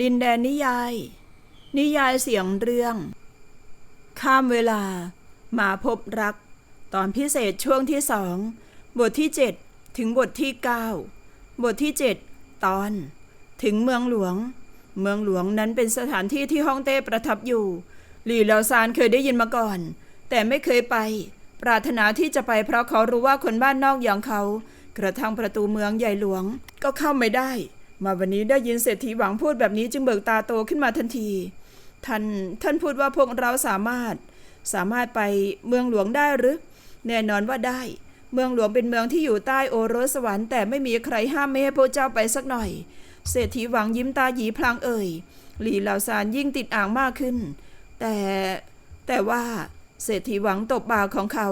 ดินแดนนิยาย นิยายเสียงเรื่อง ข้ามเวลา มาพบรัก ตอนพิเศษช่วงที่สอง บทที่ 7 ถึงบทที่ 9 บทที่ 7 ตอน ถึงเมืองหลวง เมืองหลวงนั้นเป็นสถานที่ที่ฮ่องเต้ประทับอยู่ หลี่เหลาซานเคยได้ยินมาก่อน แต่ไม่เคยไป ปรารถนาที่จะไปเพราะเขารู้ว่าคนบ้านนอกอย่างเขา กระทั่งประตูเมืองใหญ่หลวงก็เข้าไม่ได้ มาวันนี้ได้ยินเศรษฐีหวังพูดแบบนี้จึงเบิกตาโตขึ้นมาทันที ท่านท่านพูดว่าพวกเราสามารถสามารถไปเมืองหลวงได้หรือ แน่นอนว่าได้ เมืองหลวงเป็นเมืองที่อยู่ใต้โอรสสวรรค์แต่ไม่มีใครห้ามไม่ให้พระเจ้าไปสักหน่อย เศรษฐีหวังยิ้มตาหยีพลางเอ่ย หลีเหล่าซานยิ่งติดอ่างมากขึ้น แต่แต่ว่าเศรษฐีหวังตบบ่าของเขา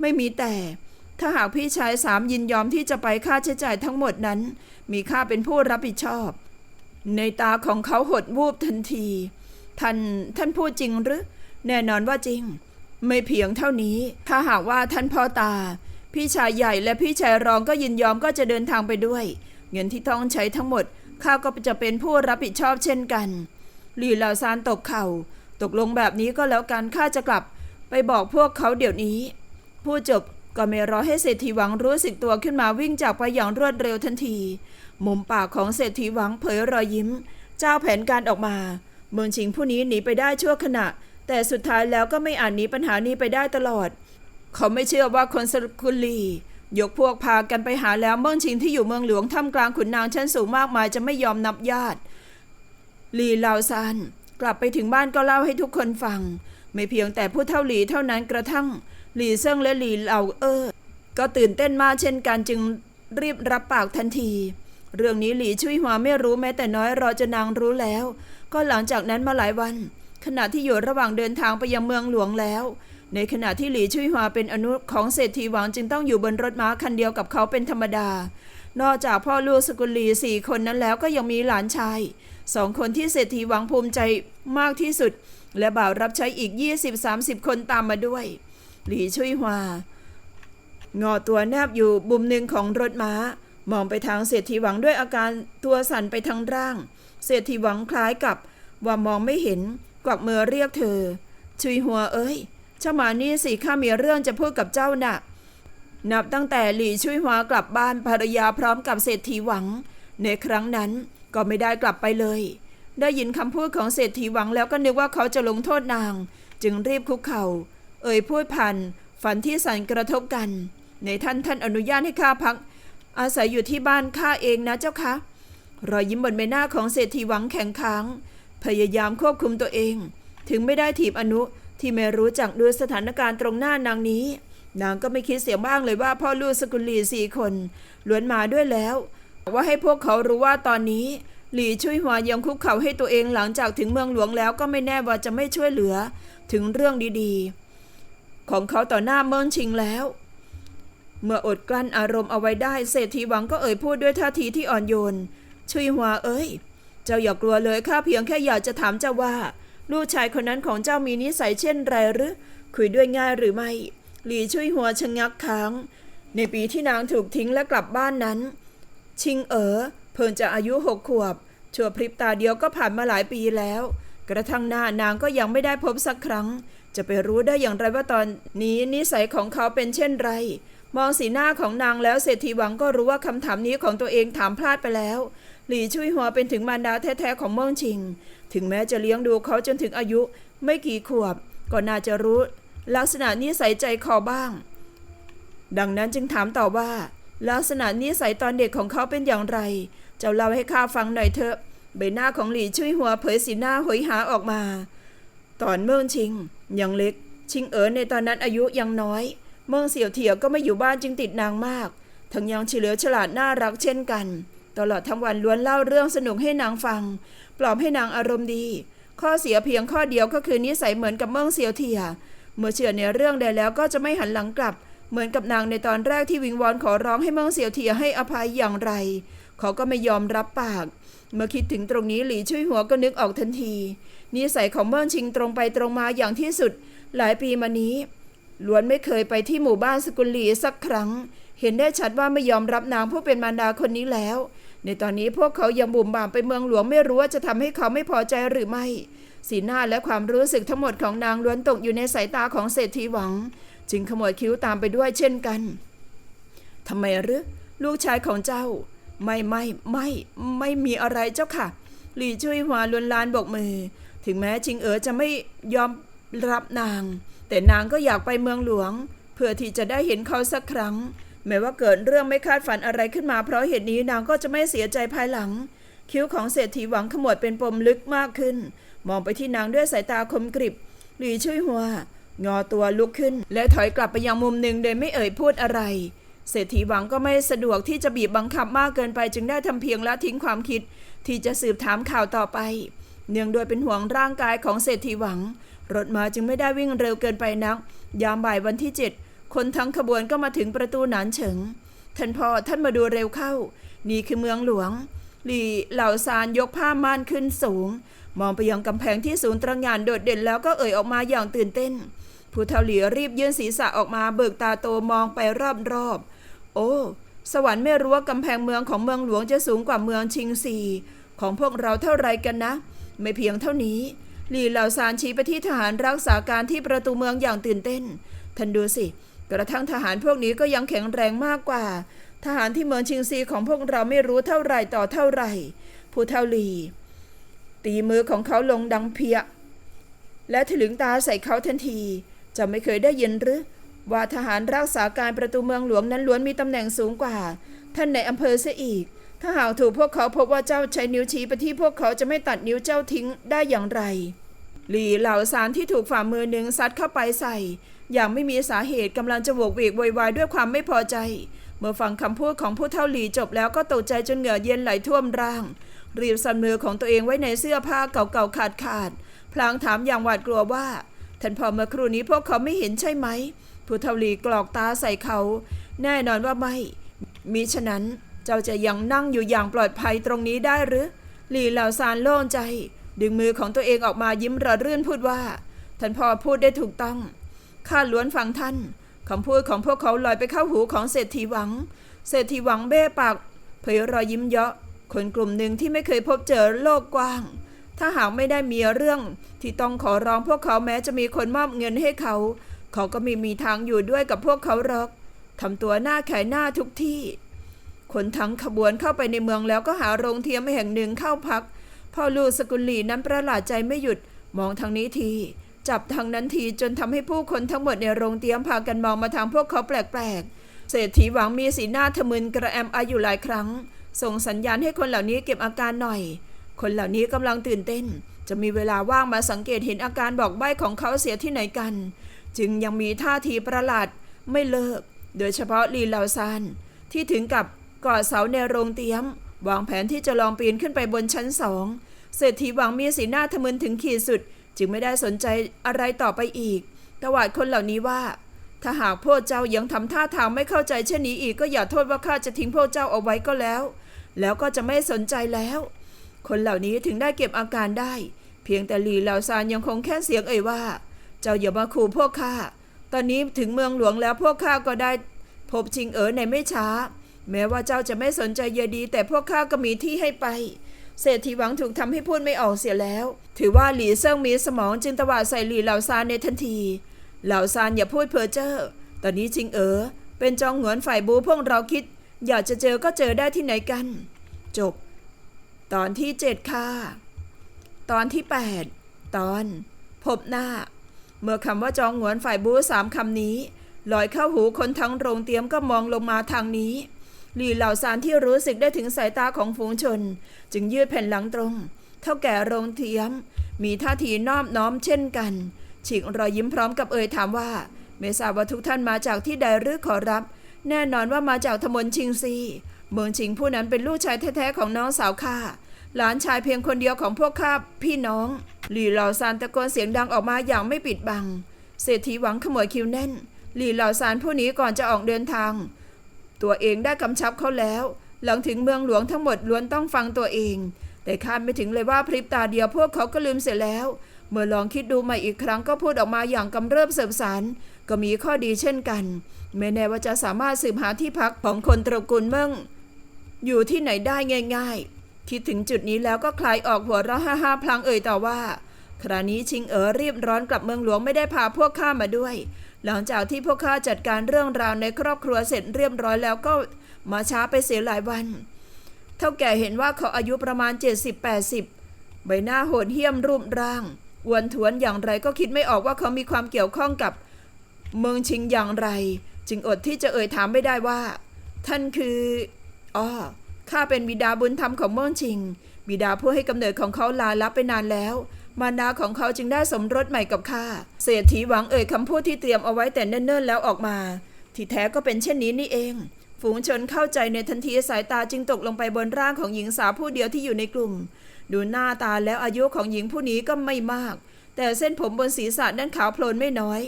ไม่มีแต่ ถ้าหากพี่ชายสามยินยอมที่จะไปค่าใช้จ่ายทั้งหมดนั้น มีข้าเป็นผู้รับผิดชอบ ในตาของเขาหดวูบทันที ท่านท่านพูดจริงหรือ แน่นอนว่าจริง ไม่เพียงเท่านี้ ถ้าหากว่าท่านพ่อตา พี่ชายใหญ่และพี่ชายรองก็ยินยอมก็จะเดินทางไปด้วย เงินที่ต้องใช้ทั้งหมดข้าก็จะเป็นผู้รับผิดชอบเช่นกันหลีเหล่าซานตบเข่า ตกลงแบบนี้ก็แล้วกันข้าจะกลับ ไปบอกพวกเขาเดี๋ยวนี้ ผู้จบ ก็ไม่รอให้เศรษฐีหวังรู้สึกตัวขึ้นมาวิ่งจากไปอย่างรวดเร็วทันที มุมปากของเศรษฐีหวังเผยรอยยิ้ม เจ้าแผนการออกมาเมืองชิงผู้นี้หนีไปได้ชั่วขณะ แต่สุดท้ายแล้วก็ไม่อาจหนีปัญหานี้ไปได้ตลอด เขาไม่เชื่อว่าคนสกุลลียกพวกพากันไปหาแล้วเมืองชิงที่อยู่เมืองหลวงท่ามกลางขุนนางชั้นสูงมากมายจะไม่ยอมนับญาติลีลาวซานกลับไปถึงบ้านก็เล่าให้ทุกคนฟัง ไม่เพียงแต่ผู้เท่าหลีเท่านั้นกระทั่ง หลีเซิงและหลีเหล่าเออก็ตื่นเต้นมากเช่นกันจึงรีบรับปากทันที เรื่องนี้หลีชุยหัวไม่รู้แม้แต่น้อยรอจะนางรู้แล้ว ก็หลังจากนั้นมาหลายวัน ขณะที่อยู่ระหว่างเดินทางไปยังเมืองหลวงแล้ว ในขณะที่หลีชุยหัวเป็นอนุของเศรษฐีหวังจึงต้องอยู่บนรถม้าคันเดียวกับเขาเป็นธรรมดา นอกจากพ่อลูกสกุลลีสี่คนนั้นแล้วก็ยังมีหลานชายสองคนที่เศรษฐีหวังภูมิใจมากที่สุด และบ่าวรับใช้อีก 20-30 คนตามมาด้วย หลีชุยหัวงอตัวแนบอยู่บุมหนึ่งของรถม้า มองไปทางเศรษฐีหวังด้วยอาการตัวสั่นไปทางร่าง เศรษฐีหวังคล้ายกับ ว่ามองไม่เห็นกวักมือเรียกเธอ ชุยหัวเอ้ยเจ้ามานี่สิข้ามีเรื่องจะพูดกับเจ้าน่ะ นับตั้งแต่หลี่ชุยหัวกลับบ้านภรรยาพร้อมกับเศรษฐีหวัง ในครั้งนั้นก็ไม่ได้กลับไปเลย ได้ยินคำพูดของเศรษฐีหวังแล้วก็นึกว่าเขาจะลงโทษนาง จึงรีบคุกเขา่า เอ่ยพูดพันฝันที่สันกระทบกัน ในท่านท่านอนุญาตให้ข้าพัก อาศัยอยู่ที่บ้านข้าเองนะเจ้าคะรอยยิ้มบนใบหน้าของเศรษฐีหวังแข็งค้าง พยายามควบคุมตัวเอง ถึงไม่ได้ถีบอนุที่ไม่รู้จักดูสถานการณ์ตรงหน้านางนี้ นางก็ไม่คิดเสียบ้างเลยว่าพ่อลูกสกุลหลีสี่คนล้วนมาด้วยแล้วว่าให้พวกเขารู้ว่าตอนนี้ หลี่ช่วยหัวยังคุกเข่าให้ตัวเองหลังจากถึงเมืองหลวงแล้วก็ไม่แน่ว่าจะไม่ช่วยเหลือ ถึงเรื่องดีๆ ของเขาต่อหน้าเมืองชิงแล้ว เมื่ออดกลั้นอารมณ์เอาไว้ได้เศรษฐีหวังก็เอ่ยพูดด้วยท่าทีที่อ่อนโยนชุยหัวเอ้ย เจ้าอย่ากลัวเลยข้าเพียงแค่อยากจะถามเจ้าว่า ลูกชายคนนั้นของเจ้ามีนิสัยเช่นไรหรือคุยด้วยง่ายหรือไม่ หลีช่วยหัวชะงักค้าง ในปีที่นางถูกทิ้งและกลับบ้านนั้น ชิงเอ๋อเพิ่งจะอายุหกขวบชั่วพริบตาเดียวก็ผ่านมาหลายปีแล้ว กระทั่งหน้านางก็ยังไม่ได้พบสักครั้ง จะไปรู้ได้อย่างไรว่าตอนนี้นิสัยของเขาเป็นเช่นไร มองสีหน้าของนางแล้วเศรษฐีหวังก็รู้ว่าคำถามนี้ของตัวเองถามพลาดไปแล้ว หลี่ช่วยหัวเป็นถึงมารดาแท้ๆของเมืองชิง ถึงแม้จะเลี้ยงดูเขาจนถึงอายุ ไม่กี่ขวบ ก็น่าจะรู้ ลักษณะนิสัยใจคอบ้าง ดังนั้นจึงถามต่อว่า ลักษณะนิสัยตอนเด็กของเขาเป็นอย่างไรเจ้าเล่าให้ข้าฟังหน่อยเถอะ ใบหน้าของหลี่ช่วยหัวเผยสีหน้าหอยหาออกมา ตอนเมืองชิง ยังเล็ก ชิงเอ๋อในตอนนั้นอายุยังน้อย เมืองเสี่ยวเถียวก็ไม่อยู่บ้านจึงติดนางมาก ทั้งยังเฉลียวฉลาดน่ารักเช่นกัน ตลอดทั้งวันล้วนเล่าเรื่องสนุกให้นางฟัง ปลอบให้นางอารมณ์ดี ข้อเสียเพียงข้อเดียวก็คือนิสัยเหมือนกับเมืองเสี่ยวเถียเมื่อเชื่อในเรื่องใดแล้วก็จะไม่หันหลังกลับ เหมือนกับนางในตอนแรกที่วิงวอนขอร้องให้เมืองเสี่ยวเถียให้อภัยอย่างไร เขาก็ไม่ยอมรับปาก เมื่อคิดถึงตรงนี้หลี่ช่วยหัวก็นึกออกทันที นิสัยของเมืองชิงตรงไปตรงมาอย่างที่สุด หลายปีมานี้ล้วนไม่เคยไปที่หมู่บ้านสกุลหลีสักครั้ง เห็นได้ชัดว่าไม่ยอมรับนางผู้เป็นมารดาคนนี้แล้ว ในตอนนี้พวกเขายังบุ่มบ่ามไปเมืองหลวงไม่รู้ว่าจะทำให้เขาไม่พอใจหรือไม่ สีหน้าและความรู้สึกทั้งหมดของนางล้วนตกอยู่ในสายตาของเศรษฐีหวัง จึงขมวดคิ้วตามไปด้วยเช่นกันทำไมหรือลูกชายของเจ้า ไม่ไม่ไม่ไม่มีอะไรเจ้าค่ะ หลี่จุ้ยหวาลวนลานบอกมือ ถึงแม้ชิงเอ๋อจะไม่ยอมรับนาง แต่นางก็อยากไปเมืองหลวง เพื่อที่จะได้เห็นเขาสักครั้ง แม้ว่าเกิดเรื่องไม่คาดฝันอะไรขึ้นมาเพราะเหตุนี้นางก็จะไม่เสียใจภายหลัง คิ้วของเศรษฐีหวังขมวดเป็นปมลึกมากขึ้น มองไปที่นางด้วยสายตาคมกริบ หลี่ช่วยหัวงอตัวลุกขึ้น และถอยกลับไปยังมุมหนึ่งโดยไม่เอ่ยพูดอะไร เศรษฐีหวังก็ไม่สะดวกที่จะบีบบังคับมากเกินไปจึงได้ทำเพียงละทิ้งความคิด ที่จะสืบถามข่าวต่อไป เนื่องโดยเป็นห่วงร่างกายของเศรษฐีหวัง รถมาจึงไม่ได้วิ่งเร็วเกินไปนัก ยามบ่ายวันที่เจ็ดคนทั้งขบวนก็มาถึงประตูหนานเฉิง ท่านพ่อท่านมาดูเร็วเข้า นี่คือเมืองหลวง หลี่เหล่าซานยกผ้าม่านขึ้นสูง มองไปยังกำแพงที่สูงตระหง่านโดดเด่นแล้วก็เอ่ยออกมาอย่างตื่นเต้นผู้เฒ่าหลียรีบยื่นศีรษะออกมาเบิกตาโตมองไปรอบๆ โอ้ สวรรค์ไม่รู้ว่ากำแพงเมืองของเมืองหลวงจะสูงกว่าเมืองชิงซีของพวกเราเท่าไรกันนะ ไม่เพียงเท่านี้หลีเหล่าซานชี้ไปที่ทหารรักษาการที่ประตูเมืองอย่างตื่นเต้น ท่านดูสิ กระทั่งทหารพวกนี้ก็ยังแข็งแรงมากกว่า ทหารที่เมืองชิงซีของพวกเราไม่รู้เท่าไรต่อเท่าไรผู้เท่าหลีตีมือของเขาลงดังเพีย และถลึงตาใส่เขาทันที จะไม่เคยได้ยินหรือ ว่าทหารรักษาการประตูเมืองหลวงนั้นล้วนมีตำแหน่งสูงกว่า ท่านในอำเภอเสียอีก ถ้าหากถูกพวกเขาพบว่าเจ้าใช้นิ้วชี้ไปที่พวกเขาจะไม่ตัดนิ้วเจ้าทิ้งได้อย่างไร หลีเหล่าสารที่ถูกฝ่ามือหนึ่งซัดเข้าไปใส่ อย่างไม่มีสาเหตุกำลังจะโวกเวกวยวายด้วยความไม่พอใจ เมื่อฟังคำพูดของผู้เท่าหลีจบแล้วก็ตกใจจนเหงื่อเย็นไหลท่วมร่าง รีบสันมือของตัวเองไว้ในเสื้อผ้าเก่าๆขาดขาดๆพลางถามอย่างหวาดกลัวว่าท่านพ่อเมื่อครู่นี้พวกเขาไม่เห็นใช่ไหม ผู้เทาลีกรอกตาใส่เขา แน่นอนว่าไม่มิฉะนั้นเจ้าจะยังนั่งอยู่อย่างปลอดภัยตรงนี้ได้หรือหลีเหล่าซานโล่งใจ ดึงมือของตัวเองออกมายิ้มระรื่นพูดว่า ท่านพ่อพูดได้ถูกต้องข้าล้วนฟังท่านคำพูดของพวกเขาลอยไปเข้าหูของเศรษฐีหวัง เศรษฐีหวังเบ้ปากเผยรอยยิ้มเยาะคนกลุ่มหนึ่งที่ไม่เคยพบเจอโลกกว้าง ถ้าหากไม่ได้มีเรื่องที่ต้องขอร้องพวกเขาแม้จะมีคนมอบเงินให้เขา เขาก็ไม่มีทางอยู่ด้วยกับพวกเขาหรอกทำตัวหน้าแขายหน้าทุกที่ คนทั้งขบวนเข้าไปในเมืองแล้วก็หาโรงเทียมแห่งหนึ่งเข้าพัก พ่อลูกสกุลลีนั้นประหลาดใจไม่หยุดมองทางนี้ที จับทางนั้นทีจนทำให้ผู้คนทั้งหมดในโรงเตียมพากันมองมาทางพวกเขาแปลกๆ เศรษฐีหวังมีสีหน้าทะมึนกระแอมอาอยู่หลายครั้ง ส่งสัญญาณให้คนเหล่านี้เก็บอาการหน่อย คนเหล่านี้กำลังตื่นเต้น จะมีเวลาว่างมาสังเกตเห็นอาการบอกใบ้ของเขาเสียที่ไหนกัน จึงยังมีท่าทีประหลาดไม่เลิก โดยเฉพาะลีเหลาซานที่ถึงกับก่อเสาในโรงเตรียม วางแผนที่จะลองปีนขึ้นไปบนชั้นสองเศรษฐีหวังมีสีหน้าทะมึนถึงขีดสุด จึงไม่ได้สนใจอะไรต่อไปอีกตวาดคนเหล่านี้ว่า ถ้าหากพวกเจ้ายังทำท่าทางไม่เข้าใจเช่นนี้อีกก็อย่าโทษว่าข้าจะทิ้งพวกเจ้าเอาไว้ก็แล้ว แล้วก็จะไม่สนใจแล้ว คนเหล่านี้ถึงได้เก็บอาการได้ เพียงแต่หลีเหล่าซานยังคงแค่เสียงเอ่ยว่า เจ้าอย่ามาขู่พวกข้า ตอนนี้ถึงเมืองหลวงแล้วพวกข้าก็ได้ พบชิงเอ๋อในไม่ช้า แม้ว่าเจ้าจะไม่สนใจเยดี แต่พวกข้าก็มีที่ให้ไป เศรษฐีหวังถูกทำให้พูดไม่ออกเสียแล้ว ถือว่าหลีเซิ่งมีสมองจึงตวาดใส่หลีเหล่าซานในทันที เหล่าซานอย่าพูดเพ้อเจ้อ ตอนนี้ชิงเอ๋อเป็นจองหงวนฝ่ายบูพวกเราคิด อยากจะเจอก็เจอได้ที่ไหนกัน จบ ตอนที่เจ็ดค่ะ ตอนที่ 8 ตอน พบหน้า เมื่อคำว่าจองหวนฝ่ายบูสามคำนี้ลอยเข้าหูคนทั้งโรงเตรียมก็มองลงมาทางนี้หลี่เหล่าซานที่รู้สึกได้ถึงสายตาของฝูงชน จึงยืดแผ่นหลังตรง เท่าแก่โรงเตียม มีท่าทีนอบน้อมเช่นกัน ฉีกรอยยิ้มพร้อมกับเอ่ยถามว่า ไม่ทราบว่าทุกท่านมาจากที่ใดหรือขอรับ แน่นอนว่ามาจากทมนชิงซี เมืองชิงผู้นั้นเป็นลูกชายแท้ๆของน้องสาวข้า หลานชายเพียงคนเดียวของพวกข้าพี่น้องหลี่เหล่าซานตะโกนเสียงดังออกมาอย่างไม่ปิดบัง เศรษฐีหวังขมวดคิ้วแน่น หลี่เหล่าซานผู้นี้ก่อนจะออกเดินทาง ตัวเองได้กำชับเขาแล้ว หลังถึงเมืองหลวงทั้งหมดล้วนต้องฟังตัวเอง แต่คาดไม่ถึงเลยว่าพริบตาเดียวพวกเขาก็ลืมเสียแล้ว เมื่อลองคิดดูใหม่อีกครั้งก็พูดออกมาอย่างกำเริบเสบสารก็มีข้อดีเช่นกันไม่แน่ว่าจะสามารถสืบหาที่พักของคนตระกูลเมืองอยู่ที่ไหนได้ง่าย ๆ คิดถึงจุดนี้แล้วก็คลายออกหัวเราะฮ่าฮ่าๆพลางเอ่ยต่อว่า คราวนี้ชิงเอ๋อรีบร้อนกลับเมืองหลวงไม่ได้พาพวกข้ามาด้วย หลังจากที่พวกข้าจัดการเรื่องราวในครอบครัวเสร็จเรียบร้อยแล้วก็มาช้าไปเสียหลายวัน เท่าแก่เห็นว่าเขาอายุประมาณ 70-80 ใบหน้าโหดเหี้ยมรูปร่างอ้วนทวนอย่างไรก็คิดไม่ออกว่าเขามีความเกี่ยวข้องกับ เมืองชิงอย่างไร จึงอดที่จะเอ่ยถามไม่ได้ว่า ท่านคืออ๋อ ข้าเป็นบิดาบุญธรรมของเมืองชิง บิดาผู้ให้กำเนิดของเขาลาลับไปนานแล้ว มารดาของเขาจึงได้สมรสใหม่กับข้า เศรษฐีหวังเอ่ยคำพูดที่เตรียมเอาไว้แต่เนิ่นๆแล้วออกมา ที่แท้ก็เป็นเช่นนี้นี่เอง ฝูงชนเข้าใจในทันทีสายตาจึงตกลงไปบนร่างของหญิงสาวผู้เดียวที่อยู่ในกลุ่ม ดูหน้าตาแล้วอายุของหญิงผู้นี้ก็ไม่มาก แต่เส้นผมบนศีรษะด้านขาวโพลนไม่น้อย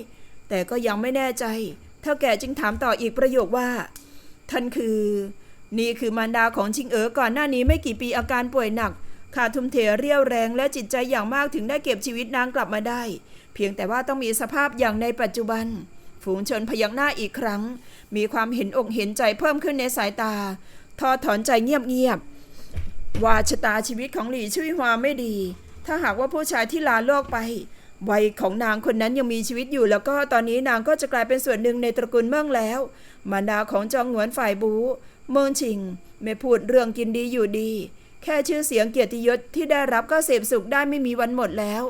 แต่ก็ยังไม่แน่ใจ เท่าแก่จึงถามต่ออีกประโยคว่า ท่านคือ นี่คือมารดาของชิงเอ๋อก่อนหน้านี้ไม่กี่ปีอาการป่วยหนักขาดทุนเทเรี่ยวแรงและจิตใจอย่างมากถึงได้เก็บชีวิตนางกลับมาได้ เพียงแต่ว่าต้องมีสภาพอย่างในปัจจุบัน ฝูงชนพยักหน้าอีกครั้ง มีความเห็นอกเห็นใจเพิ่มขึ้นในสายตาทอถอนใจเงียบๆว่าชะตาชีวิตของหลี่ชุยฮวาไม่ดี ถ้าหากว่าผู้ชายที่ลาโลกไปวัยของนางคนนั้นยังมีชีวิตอยู่ แล้วก็ตอนนี้นางก็จะกลายเป็นส่วนหนึ่งในตระกูลเมืองแล้ว มารดาของจองหวนฝ่ายบู เมืองชิง ไม่พูดเรื่องกินดีอยู่ดี แค่ชื่อเสียงเกียรติยศที่ได้รับก็เสพสุขได้ไม่มีวันหมดแล้ว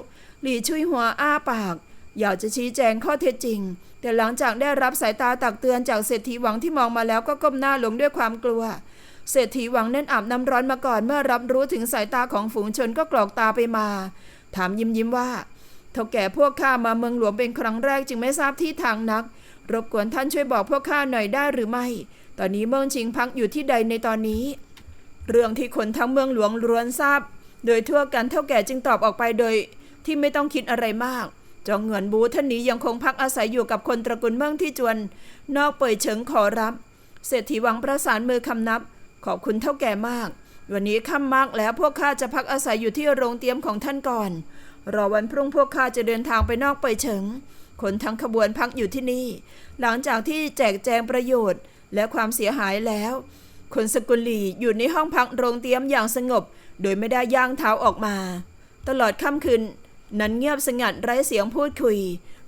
หลี่ชุยหัวอ้าปาก อยากจะชี้แจงข้อเท็จจริง แต่หลังจากได้รับสายตาตักเตือนจากเศรษฐีหวังที่มองมาแล้วก็ก้มหน้าลงด้วยความกลัว เศรษฐีหวังเนั่นอาบน้ำร้อนมาก่อนเมื่อรับรู้ถึงสายตาของฝูงชนก็กรอกตาไปมา ถามยิ้มยิ้มว่าเท่าแก่พวกข้ามาเมืองหลวงเป็นครั้งแรกจึงไม่ทราบที่ทางนัก รบกวนท่านช่วยบอกพวกข้าหน่อยได้หรือไม่ตอนนี้เมืองชิงพักอยู่ที่ใดในตอนนี้ เรื่องที่คนทั้งเมืองหลวงล้วนทราบ โดยทั่วกันเท่าแก่จึงตอบออกไปโดย ที่ไม่ต้องคิดอะไรมากจองเหงวนบูท่านนี้ยังคงพักอาศัยอยู่กับคนตระกูลเมืองที่จวน นอกเปิดเฉิงขอรับ เศรษฐีหวังประสานมือคำนับ ขอบคุณเท่าแก่มาก วันนี้ค่ำมากแล้วพวกข้าจะพักอาศัยอยู่ที่โรงเตรียมของท่านก่อน รอวันพรุ่งพวกข้าจะเดินทางไปนอกเปยเฉิงคนทั้งขบวนพักอยู่ที่นี่ หลังจากที่แจกแจงประโยชน์ และความเสียหายแล้ว คนสกุลหลีอยู่ในห้องพักโรงเตรียมอย่างสงบ โดยไม่ได้ย่างเท้าออกมา ตลอดค่ำคืนนั้นเงียบสงัดไร้เสียงพูดคุย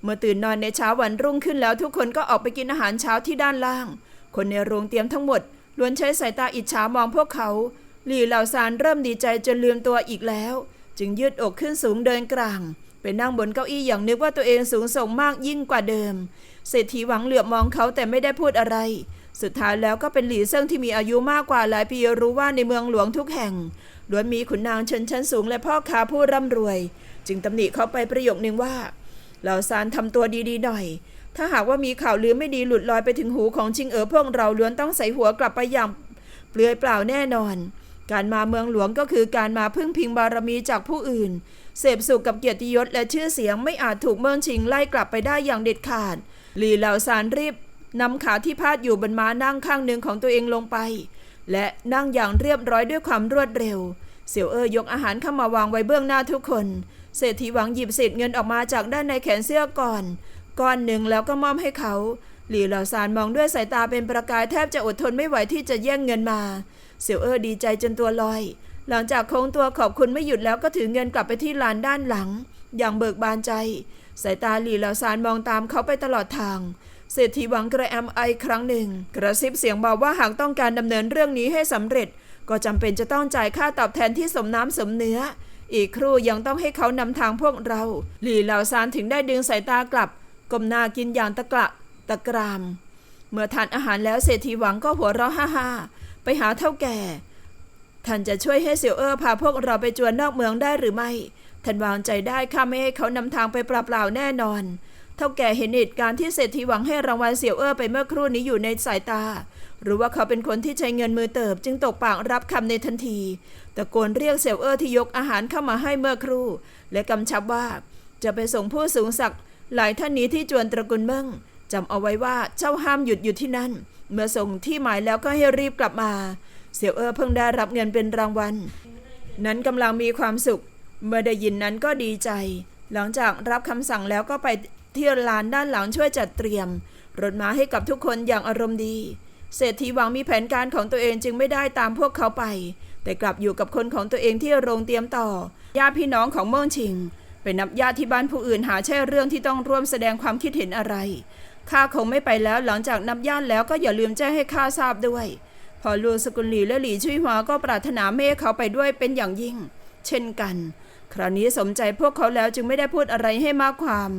เมื่อตื่นนอนในเช้าวันรุ่งขึ้นแล้วทุกคนก็ออกไปกินอาหารเช้าที่ด้านล่าง คนในโรงเตรียมทั้งหมดล้วนใช้สายตาอิจฉามองพวกเขา หลี่เหล่าซานเริ่มดีใจจนลืมตัวอีกแล้ว จึงยืดอกขึ้นสูงเดินกลางไปนั่งบนเก้าอี้อย่างนึกว่าตัวเองสูงส่งมากยิ่งกว่าเดิม เศรษฐีหวังเหลือบมองเขาแต่ไม่ได้พูดอะไร สุดท้ายแล้วก็เป็นหลี่เซิ่งที่มีอายุมากกว่าหลายปีรู้ว่าในเมืองหลวงทุกแห่งล้วนมีขุนนางชนชั้นสูงและพ่อค้าผู้ร่ำรวย จึงตำหนิเขาไปประโยคนึงว่าเหล่าซานทำตัวดีๆหน่อย ถ้าหากว่ามีข่าวลือไม่ดีหลุดลอยไปถึงหูของชิงเอ๋อพวกเราล้วนต้องใส่หัวกลับไปอย่างเปลือยเปล่าแน่นอน การมาเมืองหลวงก็คือการมาพึ่งพิงบารมีจากผู้อื่น เสพสุขกับเกียรติยศและชื่อเสียงไม่อาจถูกเมืองชิงไล่กลับไปได้อย่างเด็ดขาดหลีเหล่าซานรีบ นำขาที่พาดอยู่บนม้านั่งข้างหนึ่งของตัวเองลงไป และนั่งอย่างเรียบร้อยด้วยความรวดเร็ว เสี่ยวเอ้อยกอาหารเข้ามาวางไว้เบื้องหน้าทุกคน เศรษฐีหวังหยิบเศษเงินออกมาจากด้านในแขนเสื้อก่อน ก้อนหนึ่งแล้วก็มอบให้เขาหลี่เหล่าซานมองด้วยสายตาเป็นประกายแทบจะอดทนไม่ไหวที่จะแย่งเงินมา เสี่ยวเอ้อดีใจจนตัวลอย หลังจากโค้งตัวขอบคุณไม่หยุดแล้วก็ถือเงินกลับไปที่ลานด้านหลัง อย่างเบิกบานใจ สายตาหลี่เหล่าซานมองตามเขาไปตลอดทาง เศรษฐีหวังกระแอมไอครั้งหนึ่ง กระซิบเสียงเบาว่าหากต้องการดำเนินเรื่องนี้ให้สำเร็จ ก็จำเป็นจะต้องจ่ายค่าตอบแทนที่สมน้ำสมเนื้อ อีกครู่ยังต้องให้เขานำทางพวกเรา หลี่เหล่าซานถึงได้ดึงสายตากลับก้มหน้ากินอย่างตะกระตะกราม เมื่อทานอาหารแล้วเศรษฐีหวังก็หัวเราะฮ่าฮ่าไปหาเท่าแก่ ท่านจะช่วยให้เสี่ยวเอ,อ้อพาพวกเราไปจวนนอกเมืองได้หรือไม่ ท่านวางใจได้ข้าไม่ให้เขานำทางไปเปล่าแน่นอน ท่าแก่เห็นเหตุการณ์ที่เศรษฐีหวังให้รางวัลเสี่ยวเอ้อไปเมื่อครู่นี้อยู่ในสายตา หรือว่าเขาเป็นคนที่ใช้เงินมือเติบจึงตกปากรับคำในทันทีตะโกนเรียกเสี่ยวเอ้อที่ยกอาหารเข้ามาให้เมื่อครู่ และกำชับว่าจะไปส่งผู้สูงศักดิ์หลายท่านนี้ที่จวนตระกูลเมิ่งจำเอาไว้ว่าเจ้าห้ามหยุดอยู่ที่นั่น เมื่อส่งที่หมายแล้วก็ให้รีบกลับมา เสี่ยวเอ้อเพิ่งได้รับเงินเป็นรางวัลนั้นกำลังมีความสุข เมื่อได้ยินนั้นก็ดีใจ หลังจากรับคำสั่งแล้วก็ไป ที่ลานด้านหลังช่วยจัดเตรียม รถม้าให้กับทุกคนอย่างอารมณ์ดี เศรษฐีหวังมีแผนการของตัวเองจึงไม่ได้ตามพวกเขาไป แต่กลับอยู่กับคนของตัวเองที่โรงเตรียมต่อญาติพี่น้องของเมืองชิงไปนับญาติที่บ้านผู้อื่นหาใช่เรื่องที่ต้องร่วมแสดงความคิดเห็นอะไรข้าคงไม่ไปแล้วหลังจากนับญาติแล้วก็อย่าลืมแจ้งให้ข้าทราบด้วย พอลูสกุลหลีและหลีชุยหวาก็ปรารถนาเมฆเขาไปด้วยเป็นอย่างยิ่ง เช่นกัน คราวนี้สมใจพวกเขาแล้วจึงไม่ได้พูดอะไรให้มากความ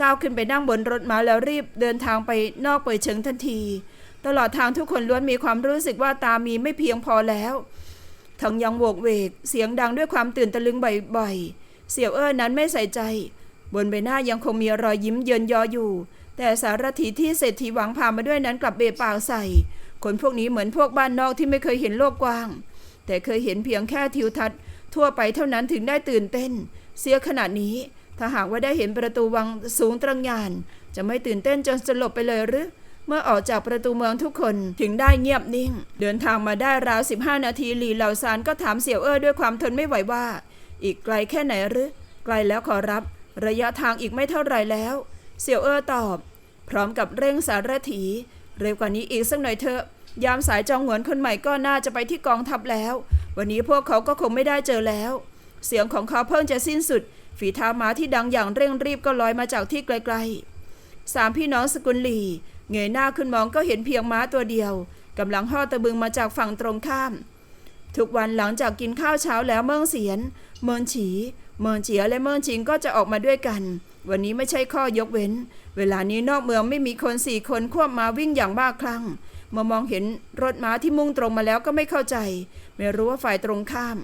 ก้าวขึ้นไปนั่งบนรถม้าแล้วรีบเดินทางไปนอกเปยเชิงทันที ตลอดทางทุกคนล้วนมีความรู้สึกว่าตามีไม่เพียงพอแล้วทั้งยังโวกเวก เสียงดังด้วยความตื่นตะลึงบ่อยๆ เสี่ยวเอ้อนั้นไม่ใส่ใจ บนใบหน้ายังคงมีรอยยิ้มเยินยออยู่ แต่สารถีที่เศรษฐีหวังพามาด้วยนั้นกลับเบะปากใส่ คนพวกนี้เหมือนพวกบ้านนอกที่ไม่เคยเห็นโลกกว้าง แต่เคยเห็นเพียงแค่ทิวทัศน์ ทั่วไปเท่านั้นถึงได้ตื่นเต้น เสียขนาดนี้ ถ้าหากว่าได้เห็นประตูวังสูงตรง่าน จะไม่ตื่นเต้นจนสลบไปเลยหรือ เมื่อออกจากประตูเมืองทุกคนถึงได้เงียบนิ่ง เดินทางมาได้ราว 15 นาทีหลีเหล่าซานก็ถามเสี่ยวเอ้อด้วยความทนไม่ไหวว่า อีกไกลแค่ไหนหรือ ไกลแล้วขอรับ ระยะทางอีกไม่เท่าไรแล้ว เสี่ยวเอ้อตอบ พร้อมกับเร่งสารถี เร็วกว่านี้อีกสักหน่อยเถอะ ยามสายจองหวนคนใหม่ก็น่าจะไปที่กองทัพแล้ว วันนี้พวกเขาก็คงไม่ได้เจอแล้ว เสียงของเขาเพิ่งจะสิ้นสุด ฝีเท้าม้าที่ดังอย่างเร่งรีบก็ลอยมาจากที่ไกลๆสามพี่น้องสกุลหลีเงยหน้าขึ้นมองก็เห็นเพียงม้าตัวเดียวกำลังห่อตะบึงมาจากฝั่งตรงข้าม ทุกวันหลังจากกินข้าวเช้าแล้วเมืองเสียน เมืองฉีเมืองเจียและเมืองชิงก็จะออกมาด้วยกัน วันนี้ไม่ใช่ข้อยกเว้น เวลานี้นอกเมืองไม่มีคนสี่คนควบมาวิ่งอย่างบ้าคลั่งเมื่อมองเห็นรถม้าที่มุ่งตรงมาแล้วก็ไม่เข้าใจ ไม่รู้ว่าฝ่ายตรงข้าม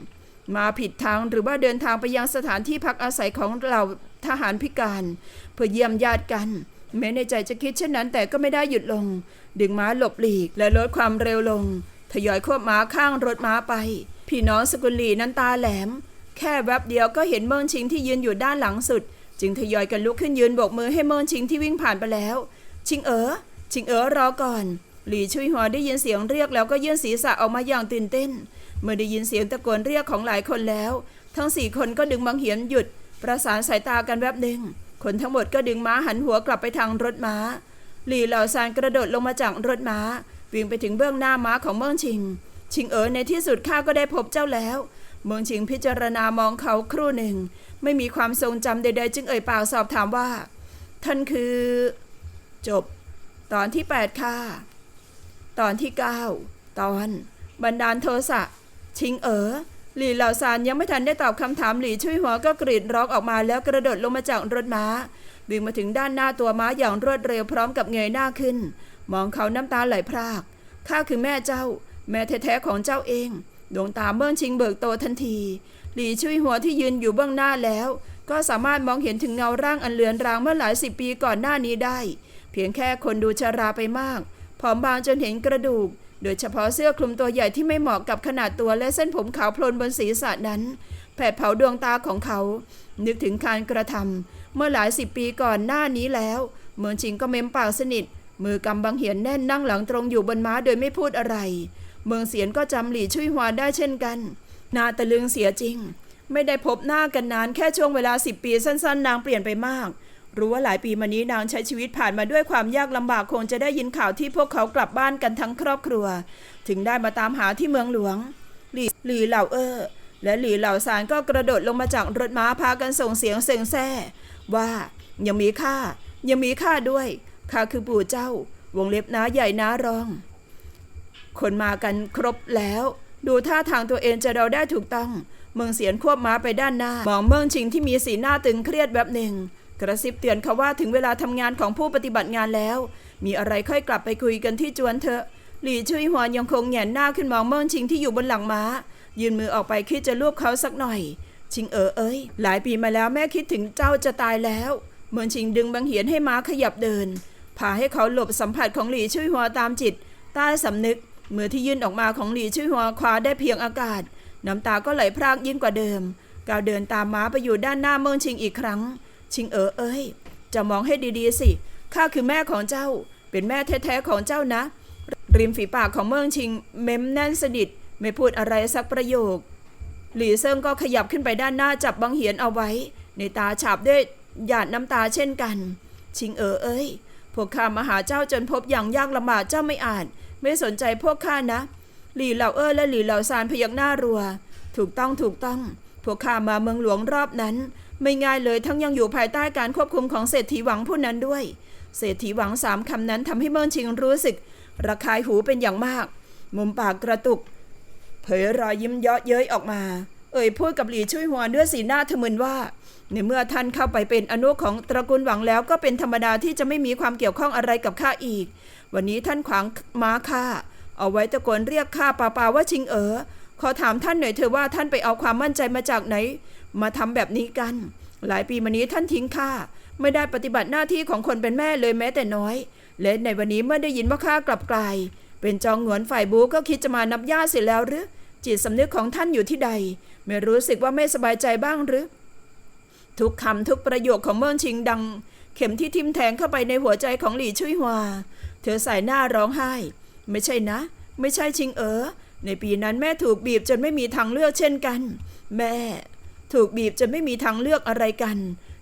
มาผิดทางหรือว่าเดินทางไปยังสถานที่พักอาศัยของเหล่าทหารพิการ เพื่อเยี่ยมญาติกัน แม้ในใจจะคิดเช่นนั้นแต่ก็ไม่ได้หยุดลง ดึงม้าหลบหลีกและลดความเร็วลง ทยอยควบม้าข้างรถม้าไป พี่น้องสกุลีนั้นตาแหลม แค่แวบเดียวก็เห็นเมิงชิงที่ยืนอยู่ด้านหลังสุด จึงทยอยกันลุกขึ้นยืนโบกมือให้เมิงชิงที่วิ่งผ่านไปแล้ว ชิงเอ๋อชิงเอ๋อรอก่อน หลี่ชุยหัวได้ยินเสียงเรียกแล้วก็ยื่นศีรษะออกมาอย่างตื่นเต้น เมื่อได้ยินเสียงตะโกนเรียกของหลายคนแล้ว ทั้งสี่คนก็ดึงบังเหียนหยุด ประสานสายตากันแวบหนึ่ง คนทั้งหมดก็ดึงม้าหันหัวกลับไปทางรถม้า หลี่เหล่าซานกระโดดลงมาจากรถม้า วิ่งไปถึงเบื้องหน้าม้าของเมืองชิง ชิงเอ๋อในที่สุดข้าก็ได้พบเจ้าแล้ว เมืองชิงพิจารณามองเขาครู่หนึ่ง ไม่มีความทรงจำใดๆ จึงเอ่ยปากสอบถามว่า ท่านคือ จบ ตอนที่8ค่ะตอนที่ 9 ตอน บันดาลโทสะ ชิงเอ๋อหลี่เหล่าซานยังไม่ทันได้ตอบคำถามหลี่ช่วยหัวก็กรีดร้องออกมาแล้วกระโดดลงมาจากรถม้า วิ่งมาถึงด้านหน้าตัวม้าอย่างรวดเร็วพร้อมกับเงยหน้าขึ้น มองเขาน้ำตาไหลพรากข้าคือแม่เจ้า แม่แท้ๆของเจ้าเอง ดวงตาเมื่องชิงเบิกโตทันที หลี่ช่วยหัวที่ยืนอยู่เบื้องหน้าแล้ว ก็สามารถมองเห็นถึงเงาร่างอันเลือนรางเมื่อหลายสิบปีก่อนหน้านี้ได้ เพียงแค่คนดูชาราไปมากผอมบางจนเห็นกระดูก โดยเฉพาะเสื้อคลุมตัวใหญ่ที่ไม่เหมาะกับขนาดตัวและเส้นผมขาวโพลนบนศีรษะนั้น แผดเผาดวงตาของเขา นึกถึงการกระทำเมื่อหลายสิบปีก่อนหน้านี้แล้ว เมืองชิงก็เม้มปากสนิท มือกำบังเหียนแน่นนั่งหลังตรงอยู่บนม้าโดยไม่พูดอะไร เมืองเสียนก็จำหลี่ชุยฮวาได้เช่นกันนาตะลึงเสียจริง ไม่ได้พบหน้ากันนานแค่ช่วงเวลาสิบปีสั้น ๆ นางเปลี่ยนไปมาก รู้ว่าหลายปีมานี้นางใช้ชีวิตผ่านมาด้วยความยากลำบากคงจะได้ยินข่าวที่พวกเขากลับบ้านกันทั้งครอบครัว ถึงได้มาตามหาที่เมืองหลวง หลี่หลี่เหล่าเออและหลี่เหล่าสารก็กระโดดลงมาจากรถม้าพากันส่งเสียงเซ็งแซ่ว่ายังมีค่ายังมีค่าด้วยข้าคือปู่เจ้า วงเล็บน้าใหญ่น้ารอง คนมากันครบแล้ว ดูท่าทางตัวเองจะเราได้ถูกต้อง เมืองเสียนควบม้าไปด้านหน้า มองเมืองชิงที่มีสีหน้าตึงเครียดแบบหนึ่ง กระซิบเตือนเขาว่าถึงเวลาทำงานของผู้ปฏิบัติงานแล้ว มีอะไรค่อยกลับไปคุยกันที่จวนเถอะหลี่ชุยหวนยังคงแหงนหน้าขึ้นมองเมืองชิงที่อยู่บนหลังม้า ยืนมือออกไปคิดจะลูบเขาสักหน่อย ชิงเอ๋อเอ้ย หลายปีมาแล้วแม่คิดถึงเจ้าจะตายแล้วเมืองชิงดึงบังเหียนให้ม้าขยับเดินพาให้เขาหลบสัมผัสของหลี่ชุยหัวตามจิต ใต้สำนึกมือที่ยื่นออกมาของหลี่ชุยหัวคว้าได้เพียงอากาศ น้ำตาก็ไหลพรากยิ่งกว่าเดิมก้าวเดินตามม้าไปอยู่ด้านหน้าเมืองชิงอีกครั้ง ชิงเอ๋อเอ้ยจะมองให้ดีๆสิข้าคือแม่ของเจ้า เป็นแม่แท้ๆของเจ้านะ ริมฝีปากของเมืองชิง เม้มแน่นสนิทไม่พูดอะไรสักประโยค หลี่เซิงก็ขยับขึ้นไปด้านหน้าจับบังเหียนเอาไว้ ในตาฉาบด้วยหยาดน้ำตาเช่นกัน ชิงเอ๋อเอ้ยพวกข้ามาหาเจ้าจนพบอย่างยากลำบากเจ้าไม่อาจไม่สนใจพวกข้านะ หลี่เหล่าเอ้อและหลี่เหล่าซานพยักหน้ารัว ถูกต้องถูกต้อง พวกข้ามาเมืองหลวงรอบนั้น ไม่ง่ายเลยทั้งยังอยู่ภายใต้การควบคุมของเศรษฐีหวังผู้นั้นด้วย เศรษฐีหวังสามคำนั้นทำให้เมินชิงรู้สึก ระคายหูเป็นอย่างมาก มุมปากกระตุก เผยรอยยิ้มเยาะเย้ยออกมา เอ่ยพูดกับหลีช่วยหัวด้วยสีหน้าทะมึนว่า ในเมื่อท่านเข้าไปเป็นอนุของตระกูลหวังแล้วก็เป็นธรรมดาที่จะไม่มีความเกี่ยวข้องอะไรกับข้าอีก วันนี้ท่านขวางม้าข้าเอาไว้ตะโกนเรียกข้าป่าปาๆว่าชิงเอ๋อขอถามท่านหน่อยเถอะว่าท่านไปเอาความมั่นใจมาจากไหน มาทำแบบนี้กัน หลายปีมานี้ท่านทิ้งข้าไม่ได้ปฏิบัติหน้าที่ของคนเป็นแม่เลยแม้แต่น้อย และในวันนี้เมื่อได้ยินว่าข้ากลับกลาย เป็นจองหงวนฝ่ายบูก็คิดจะมานับญาติเสียแล้วหรือจิตสำนึกของท่านอยู่ที่ใด ไม่รู้สึกว่าไม่สบายใจบ้างหรือ ทุกคำทุกประโยคของเมินชิงดัง เข็มที่ทิ่มแทงเข้าไปในหัวใจของหลี่ชุยฮวา เธอใส่หน้าร้องไห้ ไม่ใช่นะ ไม่ใช่ชิงเอ๋อในปีนั้นแม่ถูกบีบจนไม่มีทางเลือกเช่นกัน แม่ ถูกบีบจนไม่มีทางเลือกอะไรกัน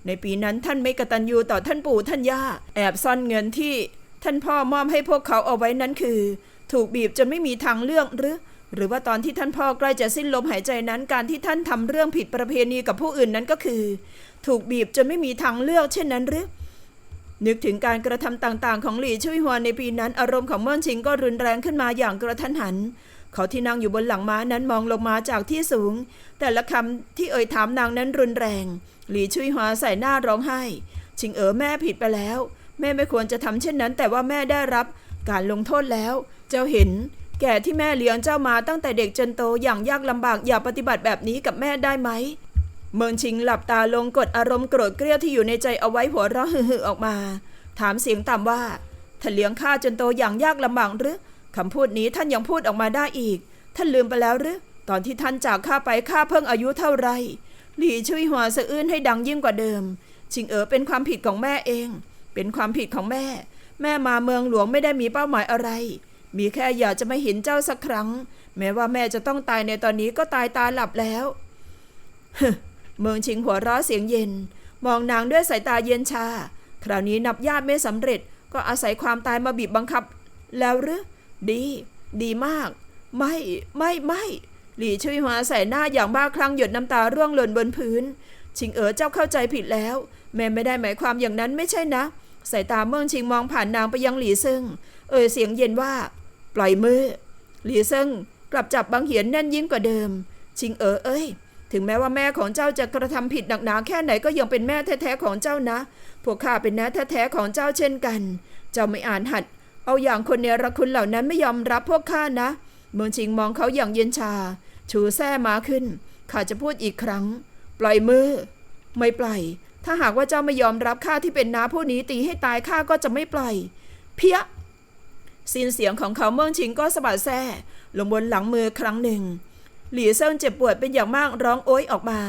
ในปีนั้นท่านไม่กตัญญูต่อท่านปู่ท่านย่า แอบซ่อนเงินที่ ท่านพ่อมอบให้พวกเขาเอาไว้นั้นคือ ถูกบีบจนไม่มีทางเลือกหรือ หรือว่าตอนที่ท่านพ่อใกล้จะสิ้นลมหายใจนั้นการที่ท่านทำเรื่องผิดประเพณีกับผู้อื่นนั้นก็คือ ถูกบีบจนไม่มีทางเลือกเช่นนั้นหรือนึกถึงการกระทำต่างๆ ของหลี่ชุยฮวนในปีนั้นอารมณ์ของเมินชิงก็รุนแรงขึ้นมาอย่างกระทันหัน เขาที่นั่งอยู่บนหลังม้านั้นมองลงมาจากที่สูง แต่ละคำที่เอ่ยถามนางนั้นรุนแรง หลี่ชุยฮวาใส่หน้าร้องไห้ ชิงเอ๋อแม่ผิดไปแล้ว แม่ไม่ควรจะทำเช่นนั้น แต่ว่าแม่ได้รับการลงโทษแล้ว เจ้าเห็น แก่ที่แม่เลี้ยงเจ้ามาตั้งแต่เด็กจนโตอย่างยากลำบากอย่าปฏิบัติแบบนี้กับแม่ได้ไหม เมินชิงหลับตาลงกดอารมณ์โกรธเกรี้ยวที่อยู่ในใจเอาไว้หัวเราะฮึ่ออกมา ถามเสียงต่ำว่าท่าเลี้ยงข้าจนโตอย่างยากลำบากหรือ คำพูดนี้ท่านยังพูดออกมาได้อีก ท่านลืมไปแล้วหรือ ตอนที่ท่านจากข้าไปข้าเพิ่งอายุเท่าไร หลี่ช่วยหัวสะอื้นให้ดังยิ่งกว่าเดิม ชิงเอ๋อเป็นความผิดของแม่เอง เป็นความผิดของแม่ แม่มาเมืองหลวงไม่ได้มีเป้าหมายอะไร มีแค่อยากจะไมาเห็นเจ้าสักครั้ง แม้ว่าแม่จะต้องตายในตอนนี้ก็ตายตาหลับแล้ว เมืองชิงหัวเราะเสียงเย็น มองนางด้วยสายตาเย็นชา คราวนี้นับญาติไม่สำเร็จ ก็อาศัยความตายมาบีบบังคับ แล้วหรือ ดี ดีมาก ไม่ไม่ไม่หลี่ชุยหัวใส่หน้าอย่างบ้าคลั่งหยดน้ำตาร่วงหล่นบนพื้น ชิงเอ๋อเจ้าเข้าใจผิดแล้ว แม่ไม่ได้หมายความอย่างนั้นไม่ใช่นะสายตาเมืองชิงมองผ่านนางไปยังหลี่ซึ่ง เอ่ยเสียงเย็นว่า ปล่อยมือ หลี่ซึ่งกลับจับบังเหียนแน่นยิ่งกว่าเดิม ชิงเอ๋อเอ้ย ถึงแม้ว่าแม่ของเจ้าจะกระทำผิดหนักหนาแค่ไหนก็ยังเป็นแม่แท้ๆของเจ้านะ พวกข้าเป็นน้าแท้ๆของเจ้าเช่นกัน เจ้าไม่อ่านหัด เอาอย่างคนเนรคุณเหล่านั้นไม่ยอมรับพวกข้านะเมืองชิงมองเขาอย่างเย็นชา ชูแส้มาขึ้น ข้าจะพูดอีกครั้ง ปล่อยมือ ไม่ปล่อย ถ้าหากว่าเจ้าไม่ยอมรับข้าที่เป็นน้าผู้นี้ตีให้ตายข้าก็จะไม่ปล่อย เพี้ยสิ้นเสียงของเขาเมืองชิงก็สะบัดแส้ลงบนหลังมือครั้งหนึ่ง หลี่เซิงเจ็บปวดเป็นอย่างมากร้องโอยออกมา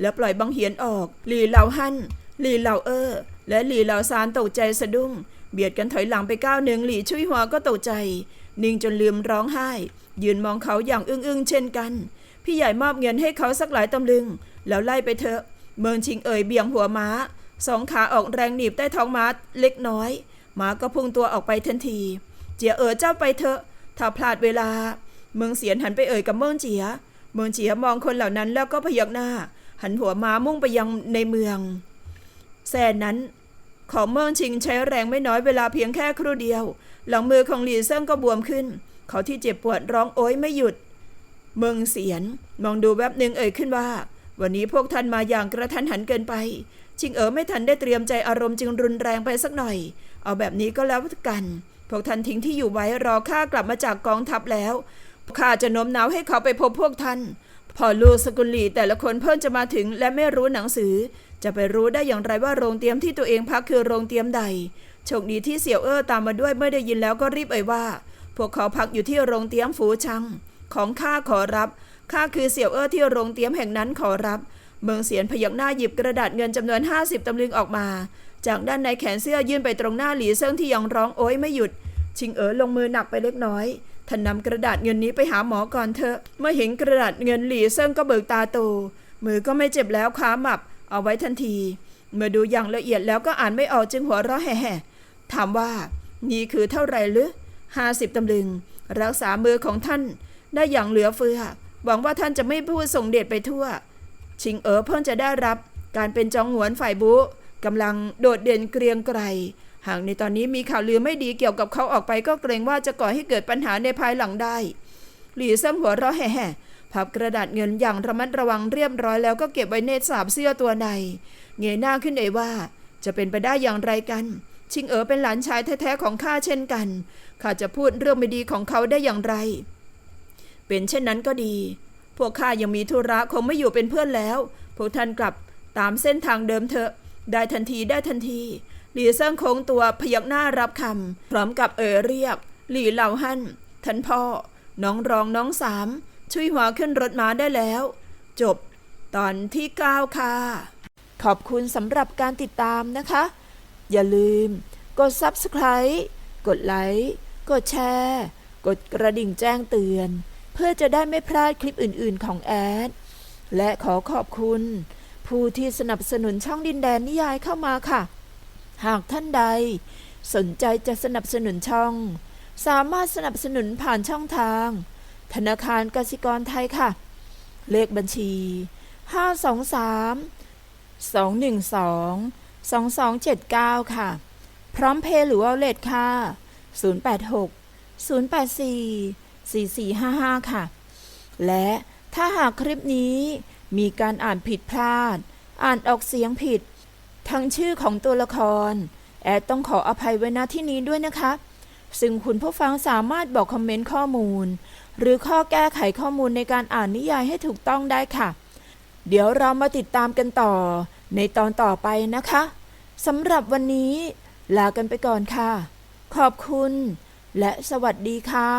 แล้วปล่อยบังเหียนออก หลี่เหล่าฮั่นหลี่เหล่าเออและหลี่เหล่าซานตกใจสะดุ้ง เบียดกันถอยหลังไปก้าวหนึ่งหลี่ชุยหัวก็ตกใจ นิ่งจนลืมร้องไห้ ยืนมองเขาอย่างอึ้งๆ เช่นกัน พี่ใหญ่มอบเงินให้เขาสักหลายตำลึง แล้วไล่ไปเถอะ เมืองชิงเอ่ยเบี่ยงหัวม้า สองขาออกแรงหนีบใต้ท้องม้าเล็กน้อยม้าก็พุ่งตัวออกไปทันที เจียเอ๋อเจ้าไปเถอะ ถ้าพลาดเวลา เมืองเสียนหันไปเอ่ยกับเมืองเจีย เมืองเจียมองคนเหล่านั้นแล้วก็พยักหน้า หันหัวม้ามุ่งไปยังในเมืองแซ่นั้น ของเมืองชิงใช้แรงไม่น้อยเวลาเพียงแค่ครู่เดียว หลังมือของหลีเซิงก็บวมขึ้น เขาที่เจ็บปวดร้องโอยไม่หยุด เมืองเสียน มองดูแวบหนึ่งเอ่ยขึ้นว่า วันนี้พวกท่านมาอย่างกระทันหันเกินไป ชิงเอ๋อไม่ทันได้เตรียมใจอารมณ์จึงรุนแรงไปสักหน่อย เอาแบบนี้ก็แล้วกัน พวกท่านทิ้งที่อยู่ไว้รอข้ากลับมาจากกองทัพแล้วข้าจะโน้มน้าวให้เขาไปพบพวกท่านพอลูกสกุลลีแต่ละคนเพิ่งจะมาถึงและไม่รู้หนังสือ จะไปรู้ได้อย่างไรว่าโรงเตรียมที่ตัวเองพักคือโรงเตรียมใด โชคดีที่เสี่ยวเอ้อตามมาด้วยเมื่อได้ยินแล้วก็รีบเอ่ยว่า พวกเขาพักอยู่ที่โรงเตรียมฝูชัง ของข้าขอรับ ข้าคือเสี่ยวเอ้อที่โรงเตรียมแห่งนั้นขอรับ เมืองเสียนพยักหน้าหยิบกระดาษเงินจำนวน 50ตำลึงออกมา จากด้านในแขนเสื้อยื่นไปตรงหน้าหลีเซิงที่ยังร้องโอยไม่หยุด ชิงเอ๋อลงมือหนักไปเล็กน้อยท่านนำกระดาษเงินนี้ไปหาหมอก่อนเถอะ เมื่อเห็นกระดาษเงินหลีเซิงก็เบิกตาโตมือก็ไม่เจ็บแล้วคว้าหมับ เอาไว้ทันที เมื่อดูอย่างละเอียดแล้วก็อ่านไม่ออกจึงหัวเราะแห่ๆถามว่า นี่คือเท่าไรหรือห้าสิบตำลึง รักษามือของท่านได้อย่างเหลือเฟือ หวังว่าท่านจะไม่พูดส่งเดชไปทั่ว ชิงเอ๋อเพิ่งจะได้รับ การเป็นจองหวนฝ่ายบุกำลังโดดเด่นเกรียงไกรหากในตอนนี้มีข่าวลือไม่ดีเกี่ยวกับเขาออกไปก็เกรงว่าจะก่อให้เกิดปัญหาในภายหลังได้ หลี่เซิ่มหัวเราะแห่ๆ พับกระดาษเงินอย่างระมัดระวังเรียบร้อยแล้วก็เก็บไว้ในสาบเสื้อตัวใน เงยหน้าขึ้นเอ่ยว่า จะเป็นไปได้อย่างไรกัน ชิงเอ๋อเป็นหลานชายแท้ๆของข้าเช่นกันข้าจะพูดเรื่องไม่ดีของเขาได้อย่างไร เป็นเช่นนั้นก็ดี พวกข้ายังมีธุระคงไม่อยู่เป็นเพื่อนแล้ว พวกท่านกลับตามเส้นทางเดิมเถอะ ได้ทันทีได้ทันที หลี่เซิ่งโค้งตัวพยักหน้ารับคำพร้อมกับเอ่ยเรียก หลี่เหล่าฮั่นท่านพ่อ น้องรองน้องสาม ช่วยหัวขึ้นรถม้าได้แล้ว จบตอนที่เก้าค่ะ ขอบคุณสำหรับการติดตามนะคะ อย่าลืม กด Subscribe กดไลค์กดแชร์ กดกระดิ่งแจ้งเตือน เพื่อจะได้ไม่พลาดคลิปอื่นๆของแอด และขอขอบคุณ ผู้ที่สนับสนุนช่องดินแดนนิยายเข้ามาค่ะ หากท่านใด สนใจจะสนับสนุนช่อง สามารถสนับสนุนผ่านช่องทาง ธนาคารกสิกรไทยค่ะ เลขบัญชี 523 212 2279 ค่ะ พร้อมเพย์หรือวอลเล็ตค่ะ 086 084 4455 ค่ะ และถ้าหากคลิปนี้มีการอ่านผิดพลาด อ่านออกเสียงผิด ทั้งชื่อของตัวละคร แอดต้องขออภัยไว้ณที่นี้ด้วยนะคะ ซึ่งคุณผู้ฟังสามารถบอกคอมเมนต์ข้อมูล หรือข้อแก้ไขข้อมูลในการอ่านนิยายให้ถูกต้องได้ค่ะ เดี๋ยวเรามาติดตามกันต่อ ในตอนต่อไปนะคะสำหรับวันนี้ ลากันไปก่อนค่ะ ขอบคุณ และสวัสดีค่ะ